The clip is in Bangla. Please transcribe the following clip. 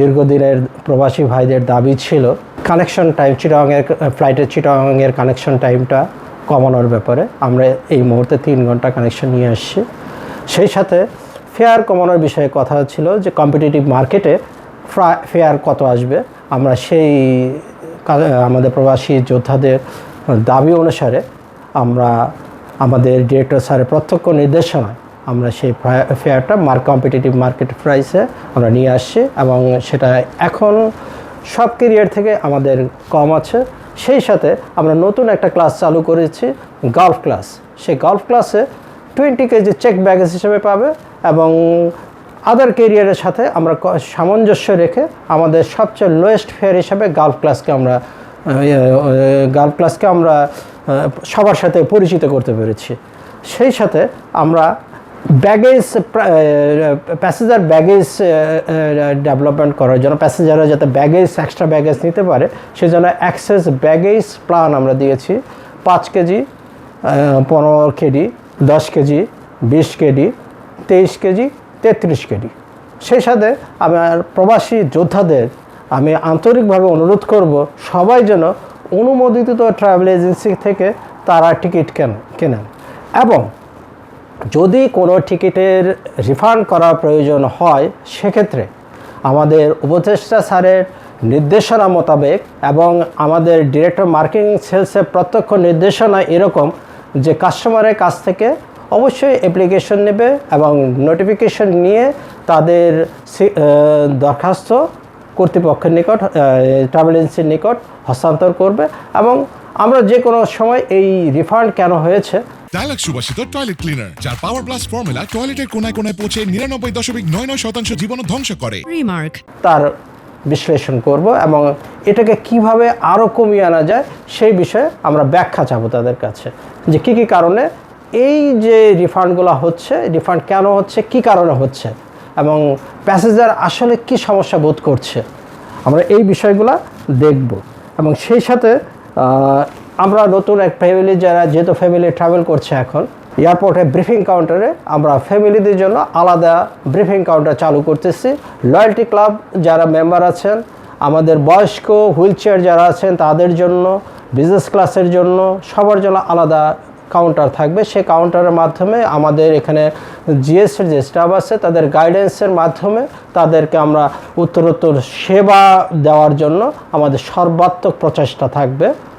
দীর্ঘদিনের প্রবাসী ভাইদের দাবি ছিল কানেকশন টাইম চিটাংয়ের ফ্লাইটের চিটাংয়ের কানেকশন টাইমটা কমানোর ব্যাপারে। আমরা এই মুহূর্তে তিন ঘণ্টা কানেকশন নিয়ে আসছি। সেই সাথে ফেয়ার কমানোর বিষয়ে কথা ছিল যে কম্পিটিটিভ মার্কেটে ফেয়ার কত আসবে? আমরা সেই আমাদের প্রবাসী যোদ্ধাদের দাবি অনুসারে আমরা আমাদের ডিরেক্টর স্যারের প্রত্যক্ষ নির্দেশনায় আমরা সেই ফেয়ারটা মার্ক কম্পিটিটিভ মার্কেট প্রাইসে আমরা নিয়ে আসছি এবং সেটা এখন সব কেরিয়ার থেকে আমাদের কম আছে। সেই সাথে আমরা নতুন একটা ক্লাস চালু করেছি গল্ফ ক্লাস সেই গল্ফ ক্লাসে টোয়েন্টি কেজি চেক ব্যাগেজ হিসেবে পাবে এবং আদার কেরিয়ারের সাথে আমরা সামঞ্জস্য রেখে আমাদের সবচেয়ে লোয়েস্ট ফেয়ার হিসাবে গালফ ক্লাসকে আমরা গালফ ক্লাসকে আমরা সবার সাথে পরিচিত করতে পেরেছি। সেই সাথে আমরা ব্যাগেজ প্যাসেঞ্জার ব্যাগেজ ডেভেলপমেন্ট করার জন্য প্যাসেঞ্জাররা যাতে ব্যাগেজ এক্সট্রা ব্যাগেজ নিতে পারে, সেজন্য অ্যাক্সেস ব্যাগেজ প্ল্যান আমরা দিয়েছি। পাঁচ কেজি পনেরো কেজি, দশ কেজি, বিশ কেজি, তেইশ কেজি, তেত্রিশ কেজি। সেই সাথে আমার প্রবাসী যোদ্ধাদের আমি আন্তরিকভাবে অনুরোধ করব, সবাই যেন অনুমোদিত ট্রাভেল এজেন্সি থেকে তারা টিকিট কেন, কেনেন। এবং যদি কোনো টিকিটের রিফান্ড করার প্রয়োজন হয়, সেক্ষেত্রে আমাদের উপদেষ্টা স্যারের নির্দেশনা মোতাবেক এবং আমাদের ডিরেক্টর মার্কেটিং সেলসের প্রত্যক্ষ নির্দেশনা এরকম যে কাস্টমারের কাছ থেকে অবশ্যই অ্যাপ্লিকেশন নেবে এবং নোটিফিকেশন নিয়ে তাদের দরখাস্ত কর্তৃপক্ষের নিকট ট্রাভেল এজেন্সির নিকট হস্তান্তর করবে এবং আমরা যে কোনো সময় এই রিফান্ড কেন হয়েছে ডায়ালগ সুবাসিত টয়লেট ক্লিনার যার পাওয়ার প্লাস ফর্মুলা টয়লেটের কোনায় কোনায় পৌঁছে নিরানব্বই দশমিক নয় নয় শতাংশ জীবন ধ্বংস করে। Remark. তার বিশ্লেষণ করব এবং এটাকে কীভাবে আরও কমিয়ে আনা যায় সেই বিষয়ে আমরা ব্যাখ্যা চাবো তাদের কাছে। যে কী কী কারণে এই যে রিফান্ডগুলো হচ্ছে রিফান্ড কেন হচ্ছে কি কারণে হচ্ছে এবং প্যাসেঞ্জার আসলে কি সমস্যা বোধ করছে আমরা এই বিষয়গুলো দেখব। এবং সেই সাথে আমরা নতুন এক ফ্যামিলি যারা, যেহেতু ফ্যামিলি ট্রাভেল করছে এখন এয়ারপোর্টে ব্রিফিং কাউন্টারে আমরা ফ্যামিলিদের জন্য আলাদা ব্রিফিং কাউন্টার চালু করতেছি। লয়্যালটি ক্লাব যারা মেম্বার আছেন, আমাদের বয়স্ক হুইল যারা আছেন, তাদের জন্য বিজনেস ক্লাসের জন্য সবার জন্য আলাদা কাউন্টার থাকবে। সেই কাউন্টারের মাধ্যমে আমাদের এখানে জিএসের যে স্টাফ আছে, তাদের গাইডেন্সের মাধ্যমে তাদেরকে আমরা উত্তরোত্তর সেবা দেওয়ার জন্য আমাদের সর্বাত্মক প্রচেষ্টা থাকবে।